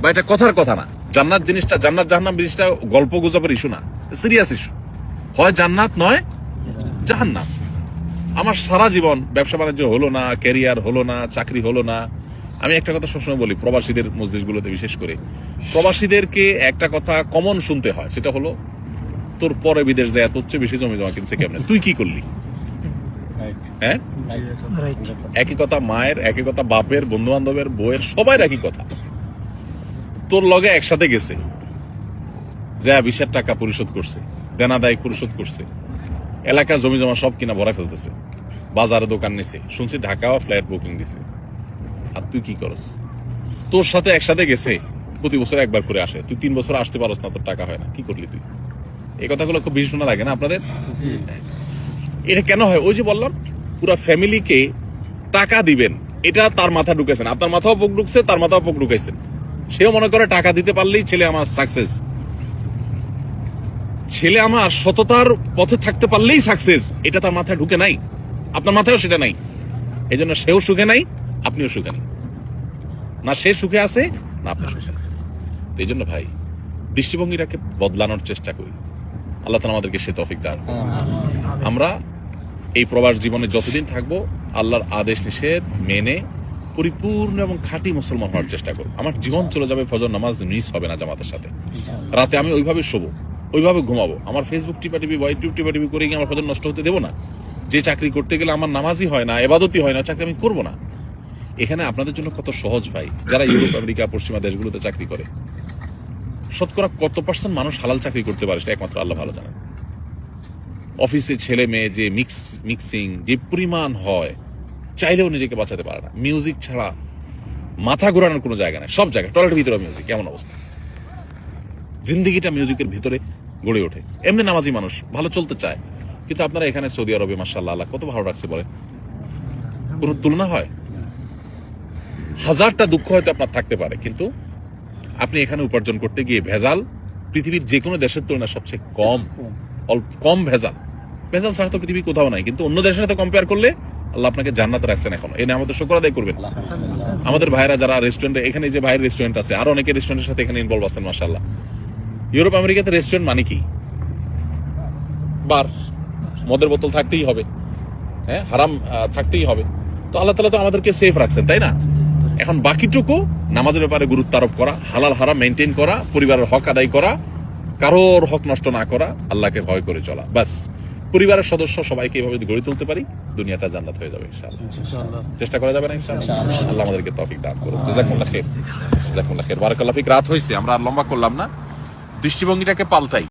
বা এটা কথার কথা না। জান্নাত জিনিসটা জান্নাত জাহান্নাম জিনিসটা গল্প গুজবের ইস্যু না। সিরিয়াস ইস্যু হয় জান্নাত নয় জাহান্নাম। আমার সারা জীবন ব্যবসা বাণিজ্য হলো না ক্যারিয়ার হলো না চাকরি হলো না। আমি একটা কথা সবসময় বলি প্রবাসীদের মসজিদগুলোতে বিশেষ করে। প্রবাসীদেরকে একটা কথা কমন শুনতে হয় সেটা হলো তোর পরে বিদেশ যায় তোর চেয়ে বেশি জমি জমা কিনছে কেমনে? তুই কি করলি? হ্যাঁ? একই কথা মায়ের একই কথা বাপের বন্ধু বান্ধবের বউয়ের সবাই একই কথা। তোর লগে একসাথে গেছে। যা বিশের টাকা পরিশোধ করছে, দেনা দায় পরিশোধ করছে। এলাকা জমি জমা সব কিনা ভরা ফেলতেছে। বাজারে দোকান নিছে। শুনছি ঢাকাও ফ্ল্যাট বুকিং দিছে। আর তুই কি করস? তোর সাথে একসাথে গেছে, প্রতি বছর একবার করে আসে। তুই তিন বছর আসতে পারস না, তোর টাকা হয় না। কি করলি তুই? এই কথাগুলো খুব বেশি শোনা লাগে না আপনাদের? এটা কেন হয়? ওই যে বললাম, পুরো ফ্যামিলিকে টাকা দিবেন, এটা তার মাথা ঢুকেছেন আপনার মাথাও পোক ঢুকছে, তার মাথাও পোক ঢুকাইছেন সেও মনে করে টাকা দিতে পারলেই ছেলে আমার সাকসেস ছেলে আমার সততার পথে থাকতে পারলেই সাকসেস এটা তার মাথায় ঢুকে নাই। আপনার মাথায়ও সেটা নাই। এই জন্য সেও সুখে নাই আপনিও সুখে নাই। না সে সুখে আছে না আপনি সুখে আছেন তো এই জন্য ভাই দৃষ্টিভঙ্গিটাকে বদলানোর চেষ্টা করি। আল্লাহ তালা আমাদেরকে সে তফিক দান আমরা এই প্রবাস জীবনে যতদিন থাকব আল্লাহর আদেশ নিষেধ মেনে পরিপূর্ণ এবং খাঁটি মুসলমান হওয়ার চেষ্টা করব আমার জীবন চলে যাবে ফজর নামাজ মিস হবে না জামাতের সাথে। রাতে আমি ওইভাবে শোবো ওইভাবে ঘুমাবো। আমার ফেসবুক টিপা টিপি বা ইউটিউব টিপা টিপি করে গিয়ে আমার ফজর নষ্ট হতে দেবো না। যে চাকরি করতে গেলে আমার নামাজই হয় না এবাদতই হয় না চাকরি আমি করব না। এখানে আপনাদের জন্য কত সহজ ভাই যারা ইউরোপ আমেরিকা পশ্চিমা দেশগুলোতে চাকরি করে। শতকরা কত পার্সেন্ট মানুষ হালাল চাকরি করতে পারে সেটা একমাত্র আল্লাহ ভালো জানেন। অফিসে ছেলে মেয়ে যে মিক্স মিক্সিং যে পরিমাণ হয় চাইলেও নিজেকে বাঁচাতে পারে না। মিউজিক ছাড়া মাথা ঘোরানোর কোনো জায়গা নেই। সব জায়গায়। টয়লেটের ভিতরে মিউজিক কেমন অবস্থা। জিন্দিগিটা মিউজিকের ভিতরে গড়ে ওঠে। এমনি নামাজি মানুষ। ভালো চলতে চায়। কিন্তু আপনারা এখানে সৌদি আরবে মার্শাল্লাহ আল্লাহ, কত ভালো রাখছে বলে কোনো তুলনা হয়? হাজারটা দুঃখ হয়তো আপনার থাকতে পারে। কিন্তু আপনি এখানে উপার্জন করতে গিয়ে ভেজাল। পৃথিবীর যে কোনো দেশের তুলনায় সবচেয়ে কম। অল্প, কম ভেজাল। ভেজাল ছাড়া তো পৃথিবী কোথাও নাই। কিন্তু অন্য দেশের সাথে কম্পেয়ার করলে আল্লাহ আপনাকে জান্নাত রাখছেন এখন। এনে আমাদের শুক্র আদায় করবেন। আমাদের ভাইরা যারা রেস্টুরেন্টে এখানে যে ভাইয়ের রেস্টুরেন্ট আছে আর অনেকে রেস্টুরেন্টের সাথে এখানে ইনভলভ আছেন মাসাল্লাহ ইউরোপ আমেরিকাতে রেস্টুরেন্ট মানে কি? বার। মদের বোতল থাকতেই হবে। হ্যাঁ হারাম থাকতেই হবে। তো আল্লাহ তালা তো আমাদেরকে সেফ রাখছেন তাই না? এখন বাকিটুকু নামাজের ব্যাপারে গুরুত্ব আরোপ করা হালাল হারাম মেনটেন করা পরিবারের হক আদায় করা কারোর হক নষ্ট না করা আল্লাহকে ভয় করে চলা। বাস পরিবারের সদস্য সবাইকে এভাবে গড়ে তুলতে পারি দুনিয়াটা জান্নাত হয়ে যাবে ইনশাআল্লাহ। চেষ্টা করা যাবে না ইনশাআল্লাহ? আল্লাহ আমাদেরকে তৌফিক দান করুন জাযাকুমুল্লাহ খাইর। জাযাকুমুল্লাহ খাইর। বারাকাল্লাহ ফিক। রাত হইছে আমরা আর লম্বা করলাম না। দৃষ্টিভঙ্গিটাকে পাল্টাই।